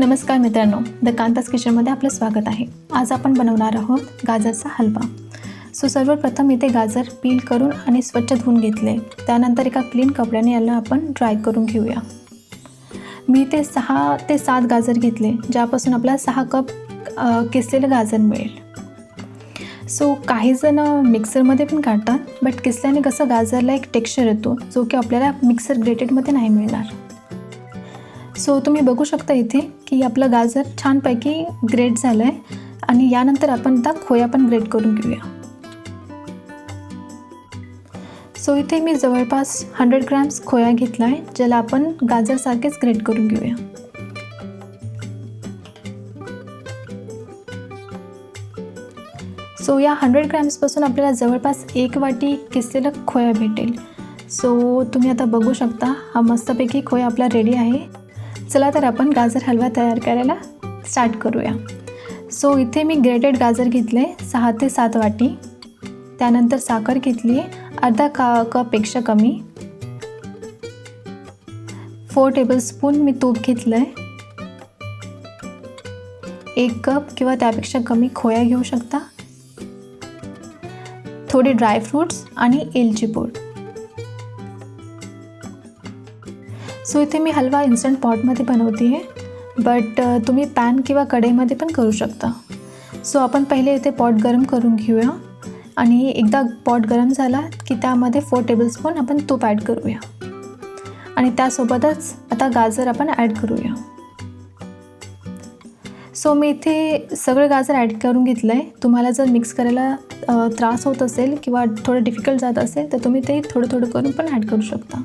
नमस्कार मित्रांनो द कांतास किचनमध्ये आपलं स्वागत आहे. आज आपण बनवणार आहोत गाजरचा हलवा. सो सर्वप्रथम इथे गाजर पील करून आणि स्वच्छ धुवून घेतले. त्यानंतर एका क्लीन कपड्याने याला आपण ड्राय करून घेऊया. मी इथे सहा ते सात गाजर घेतले ज्यापासून आपल्याला सहा कप किसलेलं गाजर मिळेल. सो काही जण मिक्सरमध्ये पण काढतात बट किसल्याने कसं गाजरला एक टेक्स्चर येतो जो की आपल्याला मिक्सर ग्रेटेडमध्ये नाही मिळणार. सो तुम्ही बघू शकता इथे की आपलं गाजर छानपैकी ग्रेट झालं आहे आणि यानंतर आपण आता खोया पण ग्रेट करून घेऊया. सो इथे मी जवळपास हंड्रेड ग्रॅम्स खोया घेतला आहे ज्याला आपण गाजरसारखेच ग्रेट करून घेऊया. सो या हंड्रेड ग्रॅम्सपासून आपल्याला जवळपास एक वाटी किसलेलं खोया भेटेल. सो तुम्ही आता बघू शकता हा मस्तपैकी खोया आपला रेडी आहे. चला तर आपण गाजर हलवा तयार करायला स्टार्ट करूया. सो इथे मी ग्रेटेड गाजर घेतले सहा ते सात वाटी. त्यानंतर साखर घेतली आहे अर्धा का कपपेक्षा कमी. फोर टेबलस्पून मी तूप घेतलं आहे एक कप किंवा त्यापेक्षा कमी खोया घेऊ शकता. थोडे ड्रायफ्रूट्स आणि एलची पूड. सो इथे मी हलवा इन्स्टंट पॉटमध्ये बनवते आहे. बट तुम्ही पॅन किंवा कढईमध्ये पण करू शकता. सो आपण पहिले इथे पॉट गरम करून घेऊया. आणि एकदा पॉट गरम झाला की त्यामध्ये फोर टेबलस्पून आपण तूप ॲड करूया. आणि त्यासोबतच आता गाजर आपण ॲड करूया. सो मी इथे सगळं गाजर ॲड करून घेतलं आहे तुम्हाला जर मिक्स करायला त्रास होत असेल किंवा थोडं डिफिकल्ट जात असेल तर तुम्ही ते थोडं थोडं करून पण ॲड करू शकता.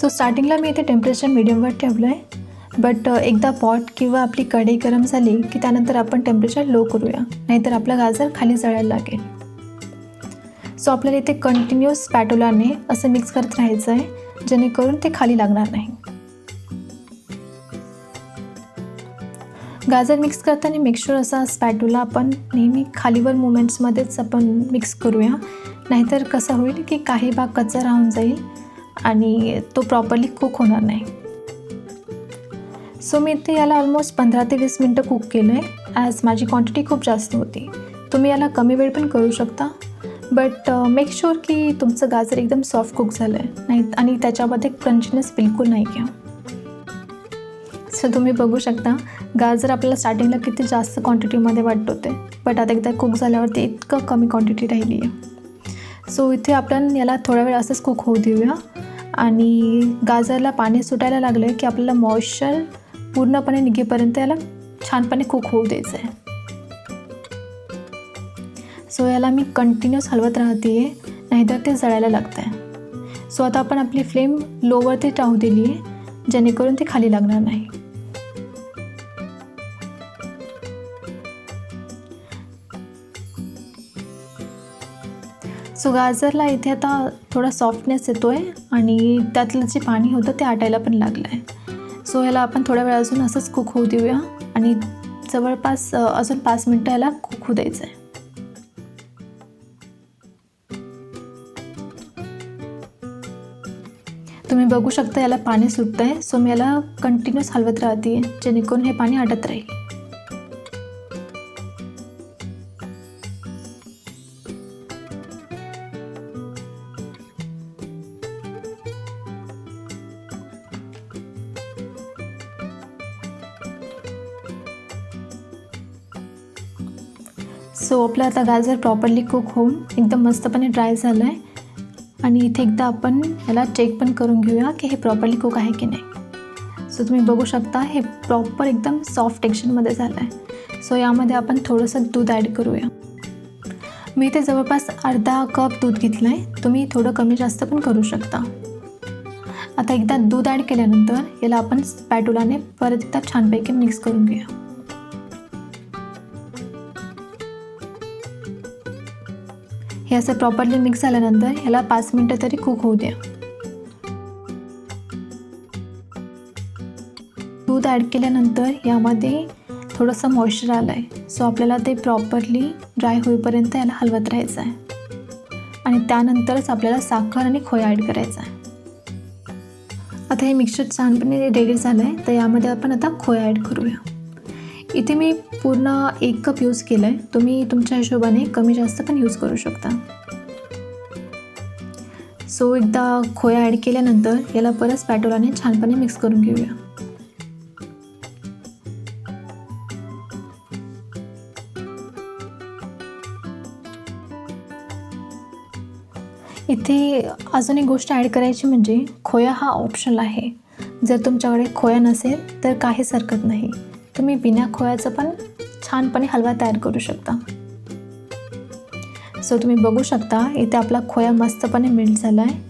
सो स्टार्टिंगला मी इथे टेम्परेचर मिडियमवर ठेवलं आहे बट एकदा पॉट किंवा आपली कढई गरम झाली की त्यानंतर आपण टेम्परेचर लो करूया. नाहीतर आपला गाजर खाली जळायला लागेल. सो आपल्याला इथे कंटिन्युअस पॅटोलाने असं मिक्स करत राहायचं आहे जेणेकरून ते खाली लागणार नाही. गाजर मिक्स करताना मिक्सचर असा स्पॅटूला आपण नेहमी खालीवर मुमेंट्समध्येच आपण मिक्स करूया. नाहीतर कसं होईल की काही भाग कच्चा राहून जाईल. आणि तो प्रॉपरली कुक होणार नाही. सो मी इथे याला ऑलमोस्ट पंधरा ते वीस मिनटं कुक केलं आहे ॲज माझी क्वांटिटी खूप जास्त होती. तुम्ही याला कमी वेळ पण करू शकता. बट मेक शुअर की तुमचं गाजर एकदम सॉफ्ट कुक झालं आहे नाही आणि त्याच्यामध्ये क्रंचीनेस बिलकुल नाही घ्या. सो तुम्ही बघू शकता गाजर आपल्याला स्टार्टिंगला किती जास्त क्वांटिटीमध्ये वाटत होते बट आता एकदा कुक झाल्यावरती इतकं कमी क्वांटिटी राहिली आहे सो इथे आपण याला थोडा वेळ असंच कुक होऊ देऊया. आणि गाजरला पाणी सुटायला लागलं की आपल्याला मॉइश्चर पूर्णपणे निघेपर्यंत याला छानपणे कुक होऊ द्यायचं आहे सो याला मी कंटिन्युअस हलवत राहते आहे नाहीतर ते जळायला लागतं आहे सो आता आपण आपली फ्लेम लोवरती राहू दिली आहे जेणेकरून ते खाली लागणार नाही. सो गाजरला इथे आता थोडा सॉफ्टनेस येतो आहे आणि त्यातलं जे पाणी होतं ते आटायला पण लागलं आहे सो याला आपण थोड्या वेळ अजून असंच कुक होऊ देऊया आणि जवळपास अजून पाच मिनटं याला कुक होऊ द्यायचं आहे तुम्ही बघू शकता याला पाणी सुटतं आहे सो मी याला कंटिन्यूस हलवत राहते जेणेकरून हे पाणी आटत राहील. सो आपलं आता गाजर प्रॉपरली कुक होऊन एकदम मस्तपणे ड्राय झालं आहे आणि इथे एकदा आपण याला चेक पण करून घेऊया की हे प्रॉपरली कुक आहे की नाही. सो तुम्ही बघू शकता हे प्रॉपर एकदम सॉफ्ट टेक्स्चरमध्ये झालं आहे सो यामध्ये आपण थोडंसं दूध ॲड करूया. मी इथे जवळपास अर्धा कप दूध घेतलं आहे तुम्ही थोडं कमी जास्त पण करू शकता. आता एकदा दूध ॲड केल्यानंतर याला आपण स्पॅटुलाने परत एकदा छानपैकी मिक्स करून घेऊया. हे असं प्रॉपरली मिक्स झाल्यानंतर ह्याला पाच मिनटं तरी कुक होऊ द्या. दूध ॲड केल्यानंतर यामध्ये थोडंसं मॉइश्चर आलं आहे सो आपल्याला ते प्रॉपरली ड्राय होईपर्यंत याला हलवत राहायचं आहे. आणि त्यानंतरच आपल्याला साखर आणि खोया ॲड करायचा आहे. आता हे मिक्सर छानपणे रेडी झालं आहे तर यामध्ये आपण आता खोया ॲड करूया. इथे मी पूर्ण एक कप यूज केलं आहे तुम्ही तुमच्या हिशोबाने कमी जास्त पण यूज करू शकता. सो एकदा खोया ॲड केल्यानंतर याला परत पॅटोलाने छानपणे मिक्स करून घेऊया. इथे अजून एक गोष्ट ॲड करायची म्हणजे खोया हा ऑप्शनल आहे. जर तुमच्याकडे खोया नसेल तर काहीच हरकत नाही. तुम्ही बिना खोयाचं पण छानपणे हलवा तयार करू शकता. सो तुम्ही बघू शकता इथे आपला खोया मस्तपणे मिल्ट झाला आहे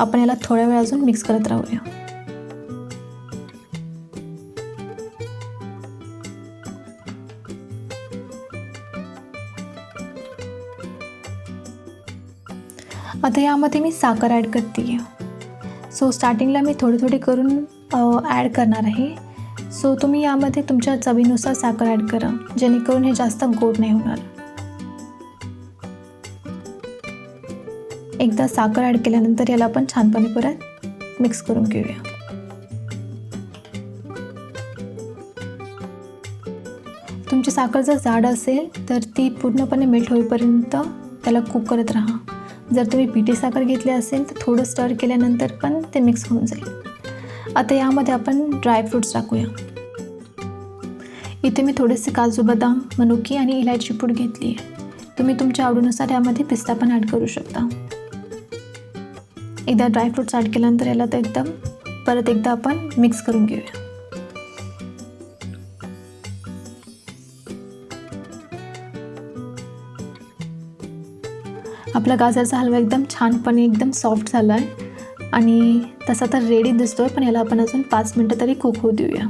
आपण याला थोड्या वेळ अजून मिक्स करत राहूया. आता यामध्ये मी साखर ॲड करते सो स्टार्टिंगला मी थोडी थोडी करून ॲड करणार आहे. सो तुम्ही यामध्ये तुमच्या चवीनुसार साखर ॲड करा जेणेकरून हे जास्त गोड नाही होणार. एकदा साखर ॲड केल्यानंतर याला आपण छानपणे परत मिक्स करून घेऊया. तुमची साखर जर जाड असेल तर ती पूर्णपणे मेल्ट होईपर्यंत त्याला कुक करत राहा. जर तुम्ही पिठी साखर घेतली असेल तर थोडं स्टर केल्यानंतर पण ते मिक्स होऊन जाईल. आता यामध्ये आपण ड्रायफ्रूट्स टाकूया. इथे मी थोडेसे काजू बदाम मनुकी आणि इलायची पूड घेतली आहे. तुम्ही तुमच्या आवडीनुसार यामध्ये पिस्ता पण ॲड करू शकता. एकदा ड्रायफ्रूट्स ॲड केल्यानंतर याला तर एकदम परत एकदा आपण मिक्स करून घेऊया. आपला गाजरचा हलवा एकदम छानपणे एकदम सॉफ्ट झाला आहे आणि तसा तर रेडी दिसतोय पण याला आपण अजून पाच मिनटं तरी कुक होऊ देऊया.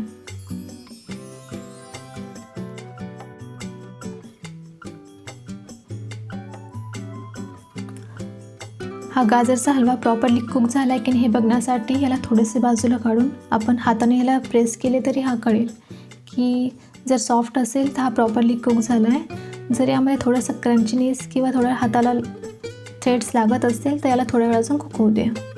हा गाजरचा हलवा प्रॉपरली कुक झाला आहे की नाही हे बघण्यासाठी याला थोडेसे बाजूला काढून आपण हाताने याला प्रेस केले तरी हा कळेल की जर सॉफ्ट असेल तर हा प्रॉपरली कुक झाला आहे जर यामध्ये थोडंसं क्रंचीनेस किंवा थोडं हाताला थ्रेड्स लागत असतील तर याला थोड्या वेळ अजून कुक होऊ द्या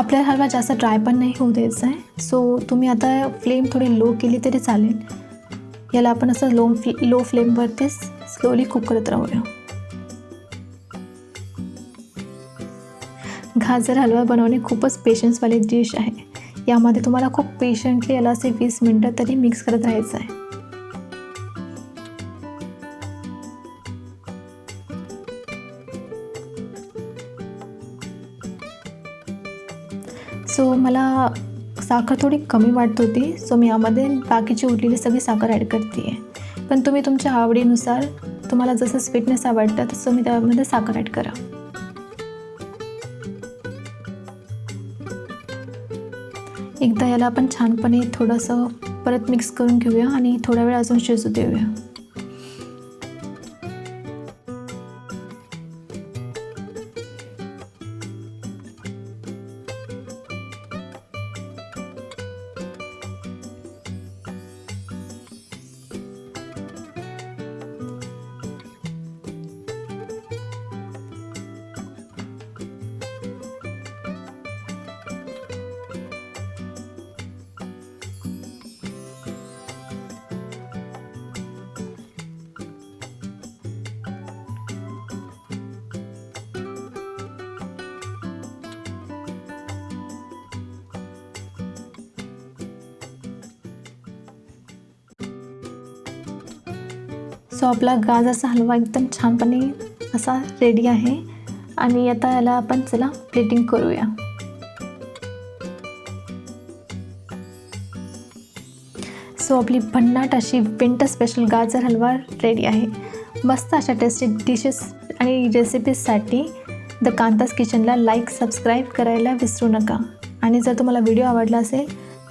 आपल्याला हलवा जास्त ड्राय पण नाही होऊ द्यायचा आहे. सो तुम्ही आता फ्लेम थोडी लो केली तरी चालेल. याला आपण असं लो फ्ले लो फ्लेमवरतीच स्लोली कुक करत राहूया. गाजर हलवा बनवणे खूपच पेशन्सवाली डिश आहे. यामध्ये तुम्हाला खूप पेशंटली याला असे वीस मिनटं तरी मिक्स करत राहायचं आहे. सो मला साखर थोडी कमी वाटत होती. सो मी यामध्ये बाकीची उरलेली सगळी साखर ॲड करते. आहे पण तुम्ही तुमच्या आवडीनुसार तुम्हाला जसं स्वीटनेस आवडतं तसं मी त्यामध्ये साखर ॲड करा. एकदा याला आपण छानपणे थोडंसं परत मिक्स करून घेऊया आणि थोडा वेळ अजून शिजू देऊया. सो आपला गाजरचा हलवा एकदम छानपणे असा रेडी आहे. आणि आता याला आपण चला प्लेटिंग करूया. सो आपली भन्नाट अशी विंटर स्पेशल गाजर हलवा रेडी आहे. मस्त अशा टेस्टी डिशेस आणि रेसिपीजसाठी द कांतास किचनला लाईक सबस्क्राईब करायला विसरू नका. आणि जर तुम्हाला व्हिडिओ आवडला असेल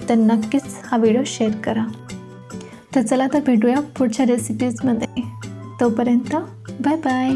तर नक्कीच हा व्हिडिओ शेअर करा. तर चला तर भेटूया पुढच्या रेसिपीजमध्ये तोपर्यंत बाय बाय